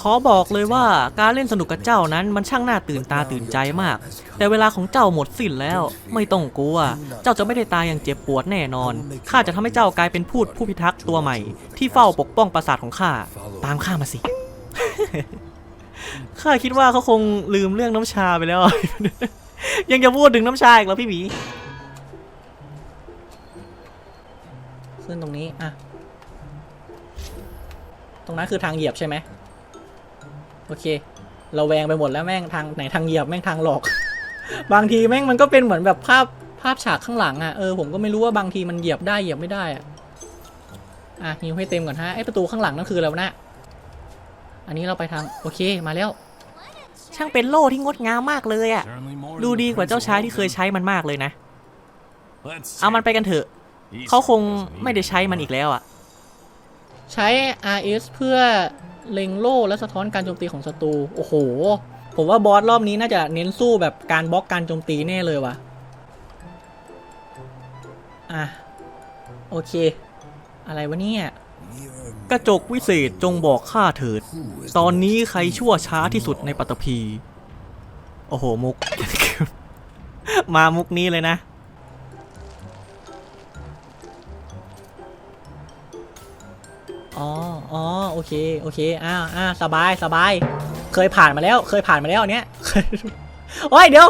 ขอบอกเลยว่าการเล่นสนุกกับเจ้านั้นมันช่างน่าตื่นตาตื่นใจมาก แต่เวลาของเจ้าหมดสิ้นแล้ว ไม่ต้องกลัว เจ้าจะไม่ได้ตายอย่างเจ็บปวดแน่นอน ข้าจะทำให้เจ้ากลายเป็นพูดผู้พิทักษ์ตัวใหม่ ที่เฝ้าปกป้องปราสาทของข้า ตามข้ามาสิ ข้าคิดว่าเขาคงลืมเรื่องน้ำชาไปแล้ว ยังจะพูดถึงน้ำชาอีกเหรอพี่หมีขึ้นตรงนี้อะ ตรงนั้นคือทางเหยียบใช่ไหมโอเค เราแวงไปหมดแล้วแม่งทางไหนทางเหยียบแม่งทางหลอก บางทีแม่งมันก็เป็นเหมือนแบบภาพภาพฉากข้างหลังอะเออผมก็ไม่รู้ว่าบางทีมันเหยียบได้เหยียบไม่ได้อะอะฮิวให้เต็มก่อนฮะไอประตูข้างหลังนั่นคืออะไรวนะ อันนี้เราไปทางโอเคมาแล้ว ช่างเป็นโล่ที่งดงามมากเลยอะ ดูดีกว่าเจ้าชายที่เคยใช้มันมากเลยนะ เอามันไปกันเถอะ เขาคงไม่ได้ใช้มันอีกแล้วอะ ใช้ RS เพื่อเล็งโล่และสะท้อนการโจมตีของศัตรู โอ้โห ผมว่าบอสรอบนี้น่าจะเน้นสู้แบบการบล็อกการโจมตีแน่เลยว่ะ อะ โอเค อะไรวะเนี่ย กระจกวิเศษจงบอกข้าเถิด ตอนนี้ใครชั่วช้าที่สุดในปัตตภี โอ้โห มุก มามุกนี้เลยนะ อ๋ออ๋อโอเค โอเค อ้าวอ้าวสบาย สบาย เคยผ่านมาแล้ว เคยผ่านมาแล้วอันเนี้ยโอ้ย เดี๋ยว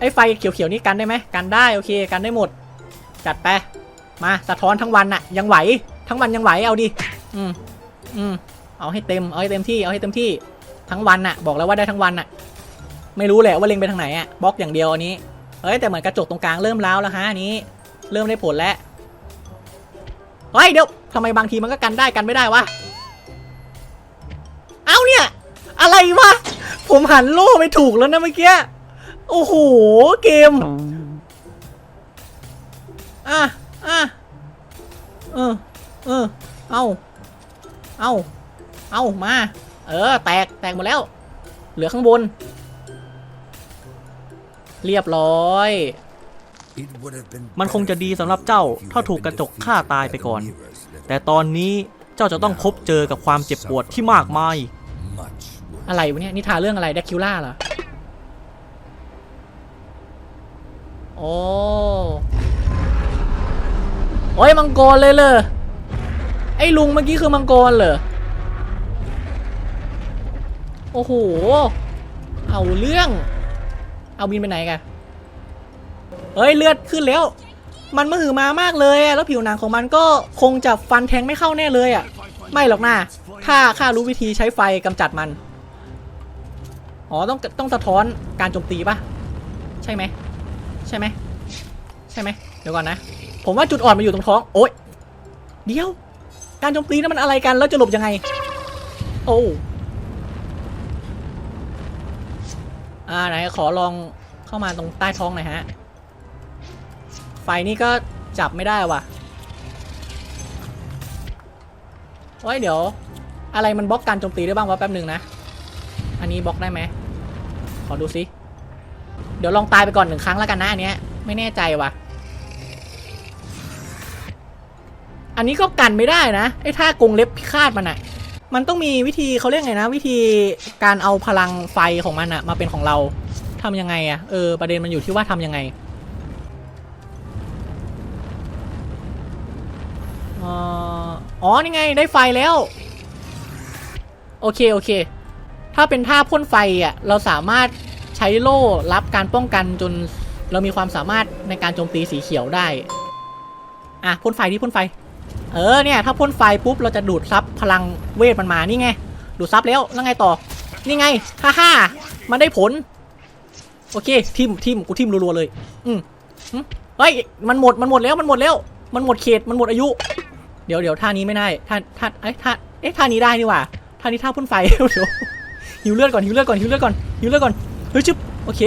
ไอ้ไฟเขียวๆนี่กันได้ไหม กันได้ โอเค กันได้หมด จัดไป มา สะท้อนทั้งวันน่ะ ยังไหว ทั้งวันยังไหว เอาดิ อืม อืม เอาให้เต็ม เอาให้เต็มที่ เอาให้เต็มที่ ทั้งวันน่ะ บอกแล้วว่าได้ทั้งวันน่ะ ไม่รู้แหละว่าเล็งไปทางไหนอะ บล็อกอย่างเดียวอันนี้เฮ้ย แต่เหมือนกระจกตรงกลางเริ่มร้าวแล้วฮะอันนี้ เริ่มได้ผลแล้วเฮ้ย เดี๋ยว ทำไมบางทีมันก็กันได้กันไม่ได้วะ เอาเนี่ย อะไรวะ ผมหันโล่ไปถูกแล้วนะเมื่อกี้ โอ้โห เกม อะ อะ เออ เออ เอา เอา เอา มา เออ แตก แตกหมดแล้ว เหลือข้างบน เรียบร้อยมันคงจะดีสำหรับเจ้า ถ้าถูกกระจกฆ่าตายไปก่อน แต่ตอนนี้เจ้าจะต้องพบเจอกับความเจ็บปวดที่มากมาย อะไรวะเนี่ยนิทานเรื่องอะไรแดคิวล่าเหรอโอ้โอ้ยมังกรเลยเลยไอ้ลุงเมื่อกี้คือมังกรเหรอ โอ้โห เอาเรื่อง เอาบินไปไหนกันเฮ้ยเลือดขึ้นแล้ว มันมหือมามากเลยอะแล้วผิวหนังของมันก็คงจะฟันแทงไม่เข้าแน่เลยอะไม่หรอกนะถ้าข้ารู้วิธีใช้ไฟกำจัดมัน อ๋อต้องต้องสะท้อนการโจมตีปะใช่ไหมใช่ไหมใช่ไหมเดี๋ยวก่อนนะ ผมว่าจุดอ่อนมันอยู่ตรงท้อง โอ๊ยเดี๋ยว การโจมตีนั้นมันอะไรกันแล้วจะหลบยังไง โอ้อ่าไหนขอลองเข้ามาตรงใต้ท้องหน่อยฮะ ไฟนี่ก็จับไม่ได้ว่ะโอ้ยเดี๋ยว อะไรมันบล็อกการโจมตีได้บ้างวะแป๊บหนึ่งนะ อันนี้บล็อกได้ไหม ขอดูสิเดี๋ยวลองตายไปก่อนหนึ่งครั้งแล้วกันนะอันเนี้ย ไม่แน่ใจว่ะ อันนี้ก็กันไม่ได้นะไอ้ท่ากรงเล็บพิฆาตมันอะมันต้องมีวิธีเขาเรียกไงนะ วิธีการเอาพลังไฟของมันอะมาเป็นของเราทำยังไงอะเออประเด็นมันอยู่ที่ว่าทำยังไง อ๋อนี่ไงได้ไฟแล้ว โอเคโอเค ถ้าเป็นท่าพ่นไฟอะเราสามารถใช้โล่รับการป้องกันจนเรามีความสามารถในการโจมตีสีเขียวได้อะพ่นไฟที่พ่นไฟ เออเนี่ย ถ้าพ่นไฟปุ๊บเราจะดูดซับพลังเวทมันมานี่ไง ดูดซับแล้วแล้วไงต่อ นี่ไงฮ่าฮ่ามันได้ผล โอเคทิมทิมกูทิมรัวๆเลย อืมเฮ้ยมันหมดมันหมดแล้วมันหมดแล้ว มันหมดเขตมันหมดอายุ เดี๋ยวเดี๋ยวท่านี้ไม่ได้ท่าท่าเอ้ยท่าเอ๊ะท่านี้ได้นี่หว่าท่านี้ท่าพ่นไฟเดี๋ยวหิวเลือดก่อนหิวเลือดก่อนหิวเลือดก่อนหิวเลือดก่อนเฮ้ยชึบโอเค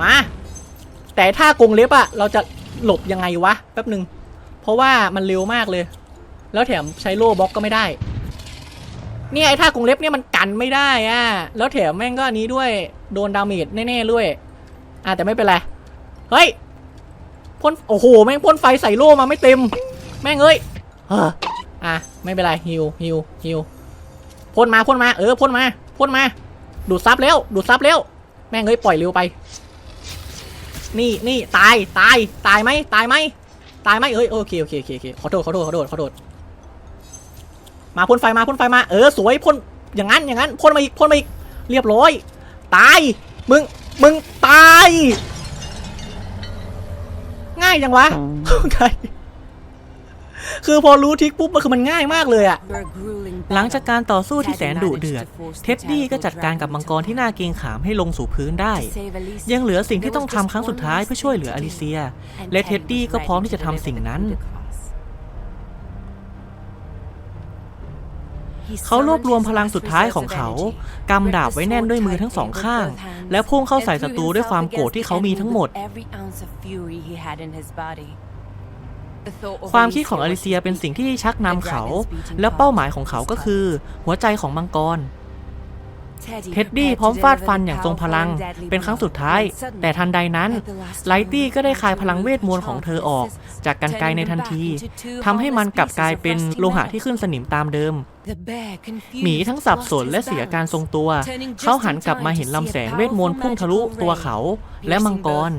มา แต่ท่ากงเล็บอะเราจะหลบยังไงวะแป๊บหนึ่งเพราะว่ามันเร็วมากเลย แล้วแถมใช้โล่บล็อกก็ไม่ได้เนี่ยไอ้ท่ากงเล็บเนี่ยมันกันไม่ได้อะแล้วแถมแม่งก็อันนี้ด้วยโดนดาเมจแน่ๆด้วยอะแต่ไม่เป็นไรเฮ้ยพ่นโอ้โหแม่งพ่นไฟใส่โล่มาไม่เต็ม แม่งเอ้ย เฮ้ออะไม่เป็นไรฮิวฮิวฮิวพ่นมาพ่นมาเออพ่นมาพ่นมา ดูดซับแล้วดูดซับแล้ว แม่งเอ้ยปล่อยเร็วไป นี่นี่ตายตายตายไหมตายไหมตายไหมเอ้ยโอเคโอเคโอเคโอเคขอโทษขอโทษขอโทษขอโทษมาพ่นไฟมาพ่นไฟมาเออสวยพ่นอย่างนั้นอย่างนั้นพ่นมาอีกพ่นมาอีกเรียบร้อย ตาย มึง มึง ตาย ง่ายจังวะใคร คือพอรู้ทิกปุ๊บมันคือมันง่ายมากเลยอะหลังจากการต่อสู้ที่แสนดุเดือด เท็ดดี้ก็จัดการกับมังกรที่น่าเกรงขามให้ลงสู่พื้นได้ ยังเหลือสิ่งที่ต้องทำครั้งสุดท้ายเพื่อช่วยเหลืออลิเซีย และเท็ดดี้ก็พร้อมที่จะทำสิ่งนั้นเขารวบรวมพลังสุดท้ายของเขา กำดาบไว้แน่นด้วยมือทั้งสองข้าง และพุ่งเข้าใส่ศัตรูด้วยความโกรธที่เขามีทั้งหมด ความคิดของอลิเซียเป็นสิ่งที่ชักนำเขา และเป้าหมายของเขาก็คือ หัวใจของมังกร เท็ดดี้พร้อมฟาดฟันอย่างทรงพลัง เป็นครั้งสุดท้าย แต่ทันใดนั้น ไลตี้ก็ได้คายพลังเวทมนต์ของเธอออก จากกันไกในทันทีทำให้มันกลับกลายเป็นโลหะที่ขึ้นสนิมตามเดิมหมีทั้งสับสนและเสียการทรงตัว เขาหันกลับมาเห็นลำแสงเวทมนต์พุ่งทะลุตัวเขาและมังกร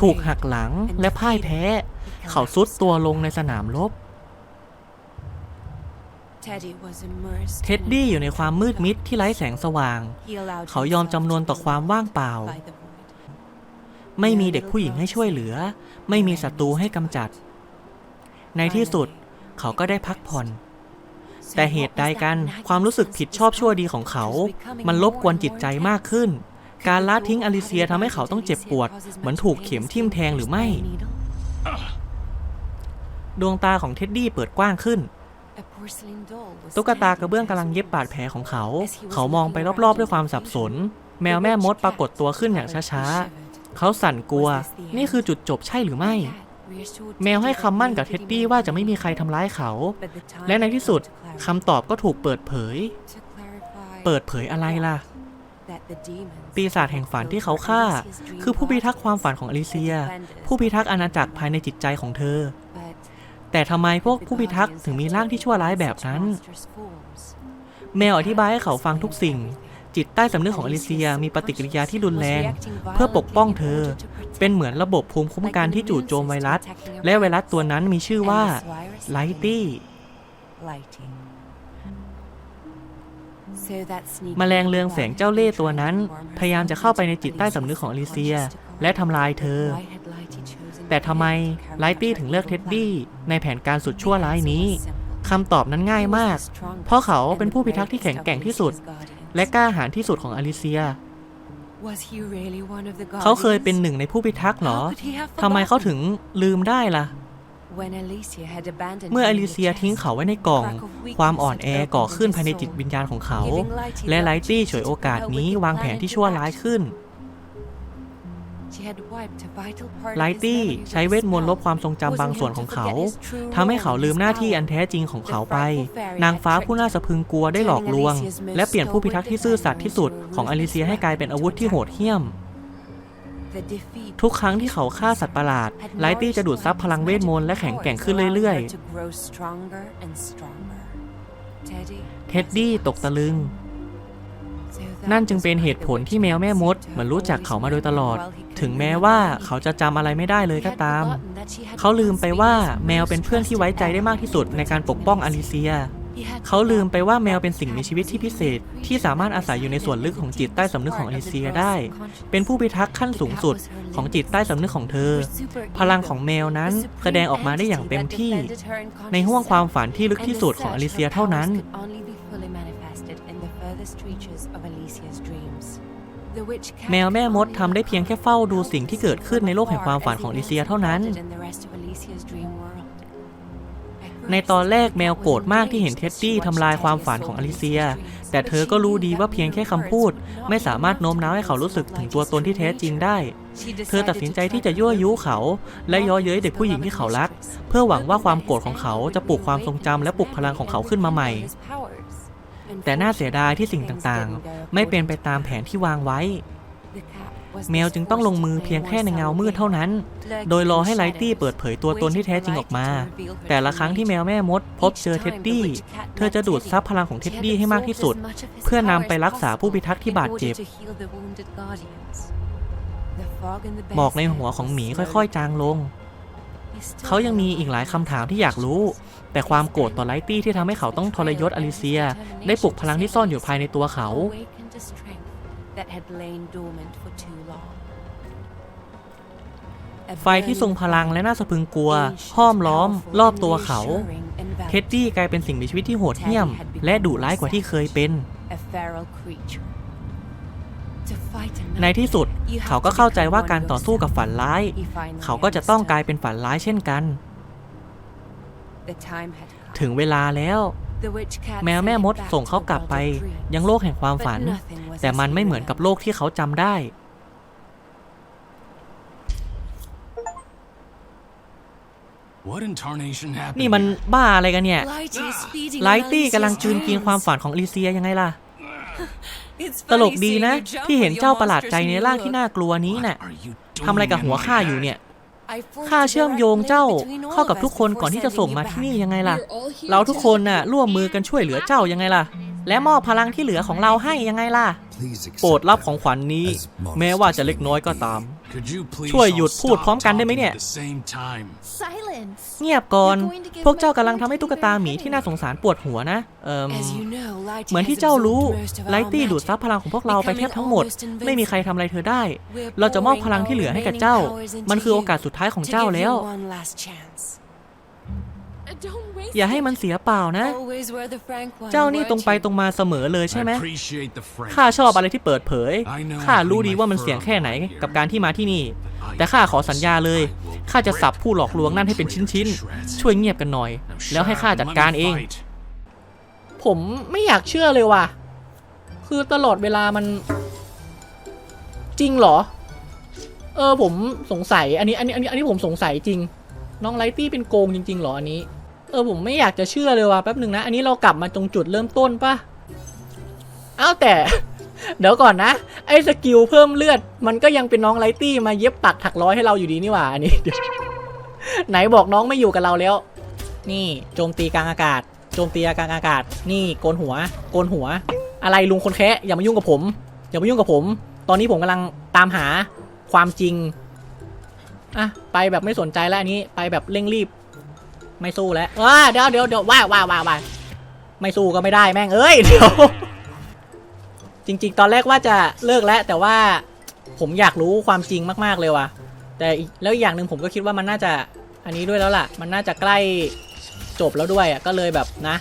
ถูกหักหลังและพ่ายแพ้ เขาซุดตัวลงในสนามรบ เท็ดดี้อยู่ในความมืดมิดที่ไร้แสงสว่าง เขายอมจำนวนต่อความว่างเปล่า ไม่มีเด็กผู้หญิงให้ช่วยเหลือ ไม่มีศัตรูให้กำจัด ในที่สุดเขาก็ได้พักผ่อน แต่เหตุใดกันความรู้สึกผิดชอบชั่วดีของเขา มันรบกวนจิตใจมากขึ้น การละทิ้งอลิเซียทำให้เขาต้องเจ็บปวด เหมือนถูกเข็มทิ่มแทงหรือไม่ ดวงตาของเท็ดดี้เปิดกว้างขึ้น ตุ๊กตากระเบื้องกำลังเย็บบาดแผลของเขา เขามองไปรอบๆด้วยความสับสน แมวแม่มดปรากฏตัวขึ้นอย่างช้าๆ เขาสั่นกลัว นี่คือจุดจบใช่หรือไม่ แมวให้คำมั่นกับเท็ดดี้ว่าจะไม่มีใครทำร้ายเขา และในที่สุดคำตอบก็ถูกเปิดเผย เปิดเผยอะไรล่ะ ปีศาจแห่งฝันที่เขาฆ่า คือผู้พิทักษ์ความฝันของอลิเซีย ผู้พิทักษ์อาณาจักรภายในจิตใจของเธอ แต่ทำไมพวกผู้พิทักษ์ถึงมีร่างที่ชั่วร้ายแบบนั้น แมวอธิบายให้เขาฟังทุกสิ่ง จิตใต้สำนึกของอลิเซียมีปฏิกิริยาที่รุนแรง เพื่อปกป้องเธอ เป็นเหมือนระบบภูมิคุ้มกันที่จู่โจมไวรัส และไวรัสตัวนั้นมีชื่อว่าไลตี้ แมลงเรืองแสงเจ้าเล่ห์ตัวนั้น พยายามจะเข้าไปในจิตใต้สำนึกของอลิเซีย และทำลายเธอ แต่ทำไมไลตี้ถึงเลือกเท็ดดี้ในแผนการสุดชั่วร้ายนี้คำตอบนั้นง่ายมาก เพราะเขาเป็นผู้พิทักษ์ที่แข็งแกร่งที่สุด และกล้าหาญที่สุดของอลิเซีย เขาเคยเป็นหนึ่งในผู้พิทักษ์เหรอทำไมเขาถึงลืมได้ล่ะ เมื่ออลิเซียทิ้งเขาไว้ในกล่อง ความอ่อนแอก่อขึ้นภายในจิตวิญญาณของเขา และไลตี้ฉวยโอกาสนี้วางแผนที่ชั่วร้ายขึ้นไลตี้ใช้เวทมนต์ลบความทรงจำบางส่วนของเขาทำให้เขาลืมหน้าที่อันแท้จริงของเขาไป นางฟ้าผู้น่าสะพรึงกลัวได้หลอกลวง และเปลี่ยนผู้พิทักษ์ที่ซื่อสัตย์ที่สุดของอลิเซียให้กลายเป็นอาวุธที่โหดเหี้ยม ทุกครั้งที่เขาฆ่าสัตว์ประหลาด ไลตี้จะดูดซับพลังเวทมนต์และแข็งแกร่งขึ้นเรื่อยๆ เท็ดดี้ตกตะลึง นั่นจึงเป็นเหตุผลที่แมวแม่มดเหมือนรู้จักเขามาโดยตลอด ถึงแม้ว่าเขาจะจำอะไรไม่ได้เลยก็ตาม เขาลืมไปว่าแมวเป็นเพื่อนที่ไว้ใจได้มากที่สุดในการปกป้องอลิเซีย เขาลืมไปว่าแมวเป็นสิ่งมีชีวิตที่พิเศษ ที่สามารถอาศัยอยู่ในส่วนลึกของจิตใต้สำนึกของอลิเซียได้ เป็นผู้พิทักษ์ขั้นสูงสุดของจิตใต้สำนึกของเธอ พลังของแมวนั้นแสดงออกมาได้อย่างเต็มที่ ในห้วงความฝันที่ลึกที่สุดของอลิเซียเท่านั้น แมวแม่มดทำได้เพียงแค่เฝ้าดูสิ่งที่เกิดขึ้นในโลกแห่งความฝันของอลิเซียเท่านั้น ในตอนแรกแมวโกรธมากที่เห็นเท็ดดี้ทำลายความฝันของอลิเซีย แต่เธอก็รู้ดีว่าเพียงแค่คำพูด ไม่สามารถโน้มน้าวให้เขารู้สึกถึงตัวตนที่แท้จริงได้ เธอตัดสินใจที่จะยั่วยุเขา และย้อเย้ยเด็กผู้หญิงที่เขารัก เพื่อหวังว่าความโกรธของเขาจะปลุกความทรงจำและปลุกพลังของเขาขึ้นมาใหม่ แต่น่าเสียดายที่สิ่งต่างๆ ไม่เป็นไปตามแผนที่วางไว้ แมวจึงต้องลงมือเพียงแค่ในเงามืดเท่านั้น โดยรอให้ไลตี้เปิดเผยตัวตนที่แท้จริงออกมา แต่ละครั้งที่แมวแม่มด พบเจอเท็ดดี้ เธอจะดูดซับพลังของเท็ดดี้ให้มากที่สุด เพื่อนำไปรักษาผู้พิทักษ์ที่บาดเจ็บหมอกในหัวของหมีค่อยๆ จางลง เขายังมีอีกหลายคำถามที่อยากรู้ แต่ความโกรธต่อไลตี้ที่ทำให้เขาต้องทรยศอลิเซีย ได้ปลุกพลังที่ซ่อนอยู่ภายในตัวเขา ไฟที่ทรงพลังและน่าสะพรึงกลัว ห้อมล้อม รอบตัวเขา เท็ดดี้กลายเป็นสิ่งมีชีวิตที่โหดเหี้ยม และดุร้ายกว่าที่เคยเป็น ในที่สุดเขาก็เข้าใจว่าการต่อสู้กับฝันร้าย เขาก็จะต้องกลายเป็นฝันร้ายเช่นกัน ถึงเวลาแล้ว แมวแม่มดส่งเขากลับไปยังโลกแห่งความฝัน แต่มันไม่เหมือนกับโลกที่เขาจำได้ นี่มันบ้าอะไรกันเนี่ย ไลตี้กำลังจืนกินความฝันของอลิเซียยังไงล่ะ ตลกดีนะ ที่เห็นเจ้าประหลาดใจในร่างที่น่ากลัวนี้น่ะทำอะไรกับหัวข้าอยู่เนี่ย ข้าเชื่อมโยงเจ้าเข้ากับทุกคนก่อนที่จะส่งมาที่นี่ยังไงล่ะ เราทุกคนน่ะร่วมมือกันช่วยเหลือเจ้ายังไงล่ะ และมอบพลังที่เหลือของเราให้ยังไงล่ะ โปรดรับของขวัญนี้ แม้ว่าจะเล็กน้อยก็ตาม ช่วยหยุดพูดพร้อมกันได้ไหมเนี่ย เงียบก่อน พวกเจ้ากำลังทำให้ตุ๊กตาหมีที่น่าสงสารปวดหัวนะ เอิมเหมือนที่เจ้ารู้ ไลตี้ดูดซับพลังของพวกเราไปแทบทั้งหมด ไม่มีใครทำอะไรเธอได้ เราจะมอบพลังที่เหลือให้กับเจ้า มันคือโอกาสสุดท้ายของเจ้าแล้ว อย่าให้มันเสียเปล่านะ เจ้านี่ตรงไปตรงมาเสมอเลยใช่ไหมข้าชอบอะไรที่เปิดเผย ข้ารู้ดีว่ามันเสี่ยงแค่ไหนกับการที่มาที่นี่ แต่ข้าขอสัญญาเลย ข้าจะสับผู้หลอกลวงนั่นให้เป็นชิ้นๆ ช่วยเงียบกันหน่อย แล้วให้ข้าจัดการเอง ผมไม่อยากเชื่อเลยว่ะ คือตลอดเวลามัน จริงเหรอ เออผมสงสัย อันนี้ อันนี้ อันนี้ อันนี้ผมสงสัยจริง น้องไลตี้เป็นโกงจริงๆเหรออันนี้ เออผมไม่อยากจะเชื่อเลยว่ะแป๊บหนึ่งนะ อันนี้เรากลับมาตรงจุดเริ่มต้นปะอ้าวแต่ เดี๋ยวก่อนนะ ไอ้สกิลเพิ่มเลือด มันก็ยังเป็นน้องไลตี้มาเย็บปักถักร้อยให้เราอยู่ดีนี่หว่า อันนี้เดี๋ยวไหนบอกน้องไม่อยู่กับเราแล้ว นี่โจมตีกลางอากาศ โจมตีกลางอากาศ นี่โกนหัว โกนหัว อะไรลุงคนแคะอย่ามายุ่งกับผม อย่ามายุ่งกับผม ตอนนี้ผมกำลังตามหาความจริงอะไปแบบไม่สนใจแล้วอันนี้ ไปแบบเร่งรีบ ไม่สู้แล้วว้าเดี๋ยวเดี๋ยวเดี๋ยวว้าว้าว้าว้าไม่สู้ก็ไม่ได้แม่งเอ้ยเดี๋ยวจริง ๆ ตอนแรกว่าจะเลิกแล้ว แต่ว่าผมอยากรู้ความจริงมากๆเลยว่ะ แต่อีกแล้วอีกอย่างหนึ่งผมก็คิดว่ามันน่าจะอันนี้ด้วยแล้วล่ะ มันน่าจะใกล้จบแล้วด้วยอะก็เลยแบบนะ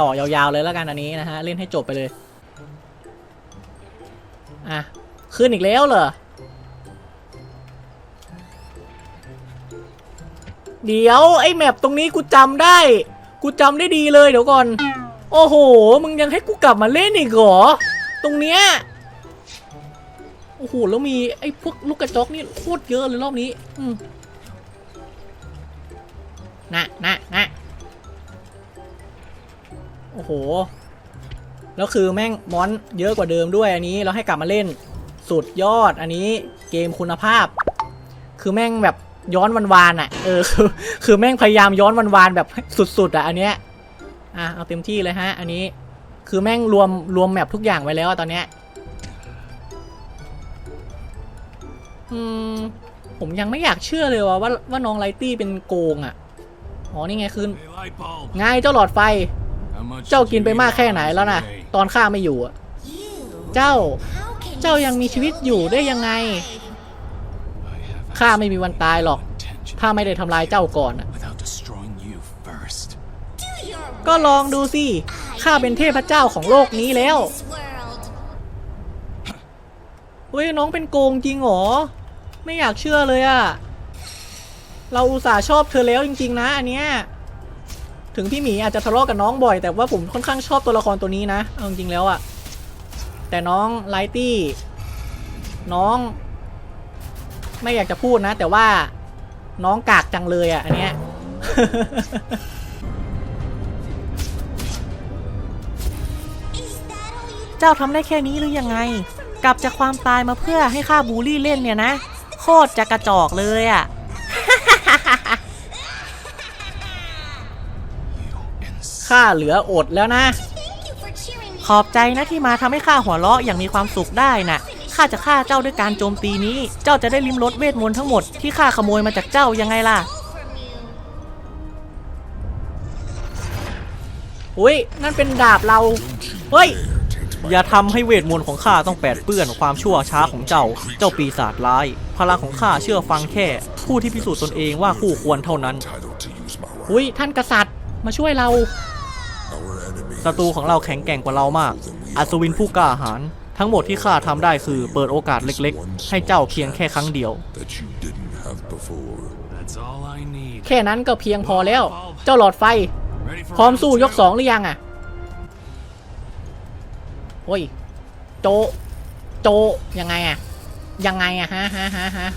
ต่อยาวๆเลยแล้วกันอันนี้นะฮะเล่นให้จบไปเลยอะขึ้นอีกแล้วเหรอ เดี๋ยวไอ้แมปตรงนี้กูจำได้ กูจำได้ดีเลยเดี๋ยวก่อน โอ้โห มึงยังให้กูกลับมาเล่นอีกเหรอ ตรงเนี้ย โอ้โห แล้วมีไอ้พวกลูกกระจอกนี่โคตรเยอะเลยรอบนี้ อืมนะนะนะโอ้โห แล้วคือแม่งมอนเยอะกว่าเดิมด้วยอันนี้เราให้กลับมาเล่น สุดยอดอันนี้เกมคุณภาพ คือแม่งแบบ ย้อนวันวานอะ เออคือคือแม่งพยายามย้อนวันวานแบบสุดๆอะอันเนี้ยอะเอาเต็มที่เลยฮะ อันนี้คือแม่งรวมรวมแมปทุกอย่างไว้แล้วตอนเนี้ยอืมผมยังไม่อยากเชื่อเลยว่าว่าว่าน้องไลตี้เป็นโกงอะอ๋อนี่ไงคือไงเจ้าหลอดไฟ เจ้ากินไปมากแค่ไหนแล้วนะตอนข้าไม่อยู่อะเจ้า เจ้ายังมีชีวิตอยู่ได้ยังไง ข้าไม่มีวันตายหรอก ถ้าไม่ได้ทำลายเจ้าก่อนอะก็ลองดูสิ ข้าเป็นเทพเจ้าของโลกนี้แล้วเฮ้ยน้องเป็นโกงจริงเหรอ ไม่อยากเชื่อเลยอะเราอุตส่าห์ชอบเธอแล้วจริง ๆ นะอันเนี้ยถึงพี่หมีอาจจะทะเลาะกับน้องบ่อย แต่ว่าผมค่อนข้างชอบตัวละครตัวนี้นะเอาจริงๆแล้วอะแต่น้องไลตี้น้อง ไม่อยากจะพูดนะ แต่ว่าน้องกากจังเลยอะอันเนี้ยเจ้าทำได้แค่นี้หรือยังไง กลับจากความตายมาเพื่อให้ข้าบูลลี่เล่นเนี่ยนะ โคตรจะกระจอกเลยอะ่ะ ข้าเหลืออดแล้วนะ ขอบใจนะที่มาทำให้ข้าหัวเราะอย่างมีความสุขได้น่ะ ข้าจะฆ่าเจ้าด้วยการโจมตีนี้ เจ้าจะได้ลิ้มรสเวทมนต์ทั้งหมดที่ข้าขโมยมาจากเจ้ายังไงล่ะอุ้ยนั่นเป็นดาบเรา เฮ้ย อย่าทำให้เวทมนต์ของข้าต้องแปดเปื้อนความชั่วช้าของเจ้า เจ้าปีศาจร้าย พลังของข้าเชื่อฟังแค่ ผู้ที่พิสูจน์ตนเองว่าคู่ควรเท่านั้น อุ้ยท่านกษัตริย์มาช่วยเราศัตรูของเราแข็งแกร่งกว่าเรามาก อัศวินผู้กล้าหาญ ทั้งหมดที่ข้าทำได้คือเปิดโอกาสเล็กๆ ให้เจ้าเพียงแค่ครั้งเดียว that you didn't have before. That's all I need. แค่นั้นก็เพียงพอแล้ว เจ้าหลอดไฟ Ready for พร้อมสู้ round ยก two? สองหรือยังอะโอ้ย โจ โจ ยังไงอะ ยังไงอะฮะฮะฮะฮะ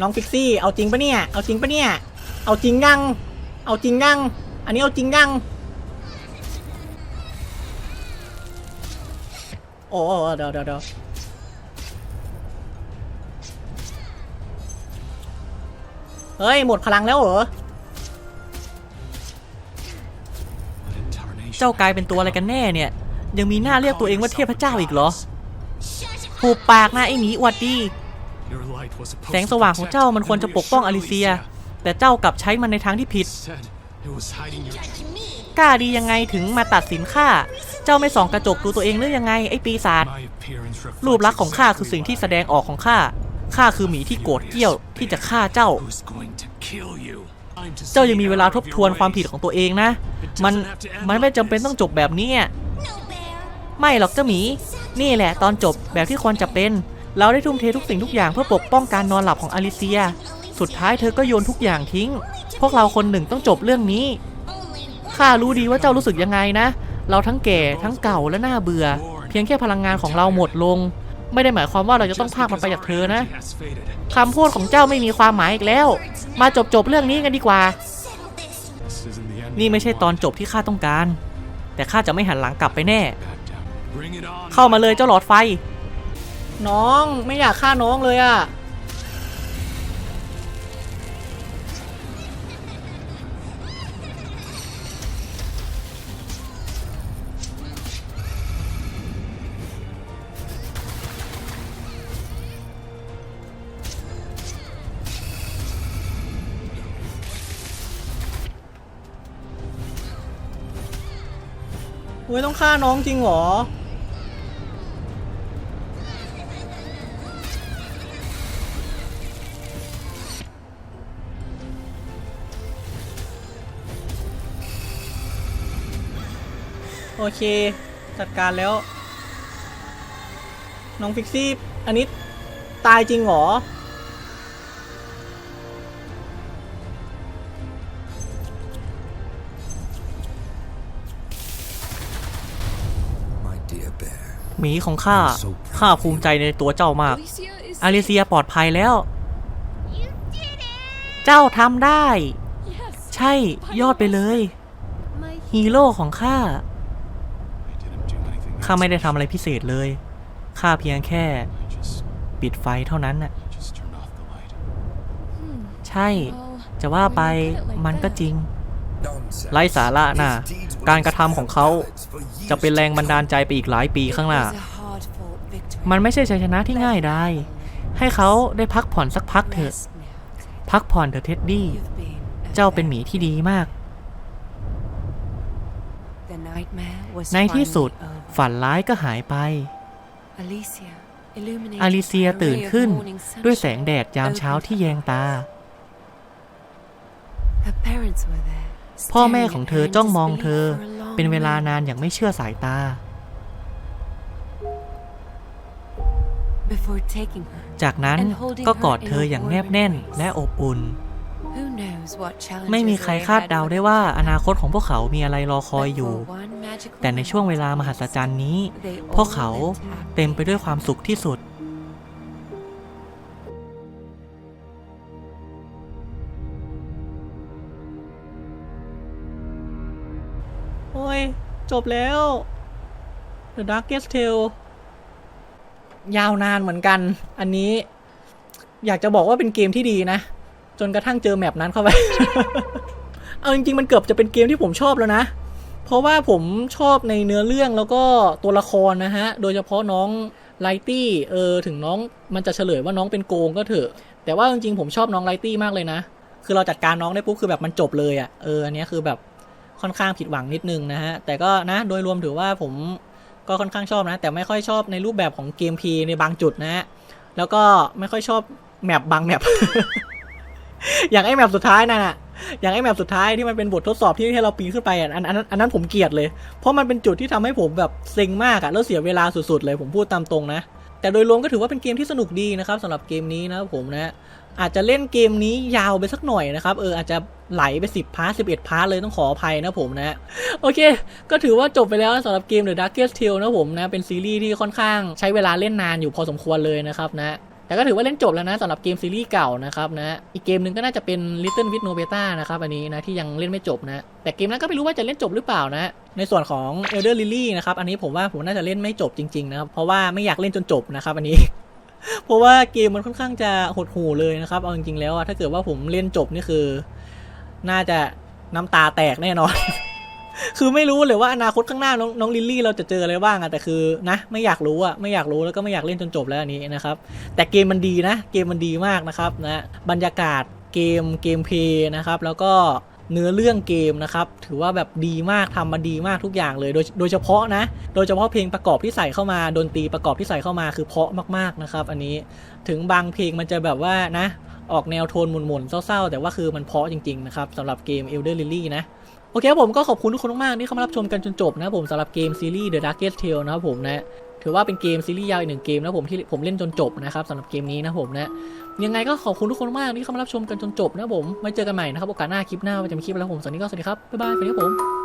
น้องฟิกซี่ เอาจริงปะเนี่ย เอาจริงปะเนี่ย เอาจริงยัง เอาจริงยัง อันนี้เอาจริงยัง โอ้โอ้เดี๋ยวเดี๋ยวเดี๋ยวเฮ้ย หมดพลังแล้วเหรอ เจ้ากลายเป็นตัวอะไรกันแน่เนี่ย ยังมีหน้าเรียกตัวเองว่าเทพเจ้าอีกเหรอผูกปากนะไอ้หมีอวดดี แสงสว่างของเจ้ามันควรจะปกป้องอลิเซีย แต่เจ้ากลับใช้มันในทางที่ผิด Said it was hiding your กล้าดียังไงถึงมาตัดสินข้า เจ้าไม่ส่องกระจกดูตัวเองหรือยังไงไอ้ปีศาจ my appearance รูปลักษณ์ของข้าคือสิ่งที่แสดงออกของข้า ข้าคือหมีที่โกรธเกรี้ยวที่จะฆ่าเจ้า who's going to kill you. I'm to เจ้า see ยังมีเวลาทบทวนความผิดของตัวเองนะ มัน มันไม่จำเป็นต้องจบแบบนี้อะไม่หรอกเจ้าหมี นี่แหละตอนจบแบบที่ควรจะเป็น เราได้ทุ่มเททุกสิ่งทุกอย่างเพื่อปกป้องการนอนหลับของอลิเซีย สุดท้ายเธอก็โยนทุกอย่างทิ้ง พวกเราคนหนึ่งต้องจบเรื่องนี้ ข้ารู้ดีว่าเจ้ารู้สึกยังไงนะ เราทั้งแก่ทั้งเก่าและน่าเบื่อ เพียงแค่พลังงานของเราหมดลง ไม่ได้หมายความว่าเราจะต้องพากมันไปจากเธอนะคำพูดของเจ้าไม่มีความหมายอีกแล้ว มาจบจบๆเรื่องนี้กันดีกว่า นี่ไม่ใช่ตอนจบที่ข้าต้องการ แต่ข้าจะไม่หันหลังกลับไปแน่ เข้ามาเลยเจ้าหลอดไฟ น้องไม่อยากฆ่าน้องเลยอะ ฮ้ยต้องฆ่าน้องจริงเหรอ โอเค จัดการแล้ว น้องฟิกซี่ อันนี้ตายจริงเหรอ หมีของข้า ข้าภูมิใจในตัวเจ้ามากอลิเซียปลอดภัยแล้ว เจ้าทำได้ ใช่ ยอดไปเลย ฮีโร่ของข้า I didn't do anything. ข้าไม่ได้ทำอะไรพิเศษเลย ข้าเพียงแค่ I just, ปิดไฟเท่านั้นน่ะ just turned off the light. ใช่ จะว่าไปมันก็จริง Nonsense. ไร้สาระน่ะ His deeds were การกระทำของเขา ballads for years จะเป็นแรงบันดาลใจไปอีกหลายปีข้างหน้า มันไม่ใช่ชัยชนะที่ง่ายได้ ให้เขาได้พักผ่อนสักพักเถอะ พักผ่อนเถอะเท็ดดี้ เจ้าเป็นหมีที่ดีมาก ในที่สุดฝันร้ายก็หายไป อลิเซียตื่นขึ้นด้วยแสงแดดยามเช้าที่แยงตา พ่อแม่ของเธอจ้องมองเธอ เป็นเวลานานอย่างไม่เชื่อสายตา จากนั้นก็กอดเธออย่างแนบแน่นและอบอุ่น ไม่มีใครคาดเดาได้ว่าอนาคตของพวกเขามีอะไรรอคอยอยู่ แต่ในช่วงเวลามหัศจรรย์นี้ พวกเขาเต็มไปด้วยความสุขที่สุด จบแล้ว The Darkest Tale ยาวนานเหมือนกัน อันนี้ อยากจะบอกว่าเป็นเกมที่ดีนะ จนกระทั่งเจอแมปนั้นเข้าไป เอาจริงๆ มันเกือบจะเป็นเกมที่ผมชอบแล้วนะ เพราะว่าผมชอบในเนื้อเรื่องแล้วก็ตัวละครนะฮะ โดยเฉพาะน้องไลตี้ เออ ถึงน้องมันจะเฉลยว่าน้องเป็นโกงก็เถอะ แต่ว่าจริงๆ ผมชอบน้องไลตี้มากเลยนะ คือเราจัดการน้องได้ปุ๊บคือแบบมันจบเลยอะ่ะ เออ อันนี้คือแบบ ค่อนข้างผิดหวังนิดนึงนะฮะ แต่ก็นะโดยรวมถือว่าผมก็ค่อนข้างชอบนะ แต่ไม่ค่อยชอบในรูปแบบของเกมพีในบางจุดนะฮะ แล้วก็ไม่ค่อยชอบแมปบางแมปอย่างไอ้แมปสุดท้ายนั่นอะอย่างไอ้แมปสุดท้ายที่มันเป็นบททดสอบที่ให้เราปีนขึ้นไปอะอันอันนั้นอันนั้นผมเกลียดเลย เพราะมันเป็นจุดที่ทำให้ผมแบบเซ็งมากอะแล้วเสียเวลาสุดๆเลยผมพูดตามตรงนะ แต่โดยรวมก็ถือว่าเป็นเกมที่สนุกดีนะครับสำหรับเกมนี้นะครับผมนะ อาจจะเล่นเกมนี้ยาวไปสักหน่อยนะครับ เอออาจจะไหลไป 10 พาร์ท11 พาร์ทเลยต้องขออภัยนะผมนะ โอเค ก็ถือว่าจบไปแล้วสำหรับเกม The Darkest Tale นะผมนะ เป็นซีรีส์ที่ค่อนข้างใช้เวลาเล่นนานอยู่พอสมควรเลยนะครับนะ แต่ก็ถือว่าเล่นจบแล้วนะสำหรับเกมซีรีส์เก่านะครับนะ อีกเกมหนึ่งก็น่าจะเป็น Little with No Beta นะครับอันนี้นะที่ยังเล่นไม่จบนะ แต่เกมนั้นก็ไม่รู้ว่าจะเล่นจบหรือเปล่านะในส่วนของ Elder Lily นะครับ อันนี้ผมว่าผมน่าจะเล่นไม่จบจริง ๆ นะครับ เพราะว่าไม่อยากเล่นจนจบนะครับ อันนี้ เพราะว่าเกมมันค่อนข้างจะหดหู่เลยนะครับ เอาจริงๆแล้วอะถ้าเกิดว่าผมเล่นจบนี่คือ น่าจะน้ำตาแตกแน่นอน คือไม่รู้เลยว่าอนาคตข้างหน้าน้องน้องลิลลี่เราจะเจออะไรบ้างอะแต่คือนะ ไม่อยากรู้อะไม่อยากรู้แล้วก็ไม่อยากเล่นจนจบแล้วอันนี้นะครับ แต่เกมมันดีนะ เกมมันดีมากนะครับนะบรรยากาศเกมเกมเพย์นะครับ แล้วก็ เนื้อเรื่องเกมนะครับ ถือว่าแบบดีมากทำมาดีมากทุกอย่างเลย โดยโดยเฉพาะนะ โดยเฉพาะเพลงประกอบที่ใส่เข้ามา ดนตรีประกอบที่ใส่เข้ามาคือเพาะมากๆนะครับ อันนี้ถึงบางเพลงมันจะแบบว่านะ ออกแนวโทนหม่นๆเศร้าๆ แต่ว่าคือมันเพาะจริงๆนะครับสำหรับเกม Elder Lily นะโอเคครับผมก็ขอบคุณทุกคนมากๆที่เข้ามารับชมกันจนจบนะครับผมสำหรับเกมซีรีส์ The Darkest Tale นะครับผมนะ ถือว่าเป็นเกมซีรีส์ยาวอีกหนึ่งเกมนะผมที่ผมเล่นจนจบนะครับสำหรับเกมนี้นะผมนะยังไงก็ขอบคุณทุกคนมากที่เข้ามารับชมกันจนจบนะผมไว้เจอกันใหม่นะครับโอกาสหน้าคลิปหน้าว่าจะมีคลิปแล้วผมสวัสดีก็สวัสดีครับบ๊ายบายสวัสดีครับผม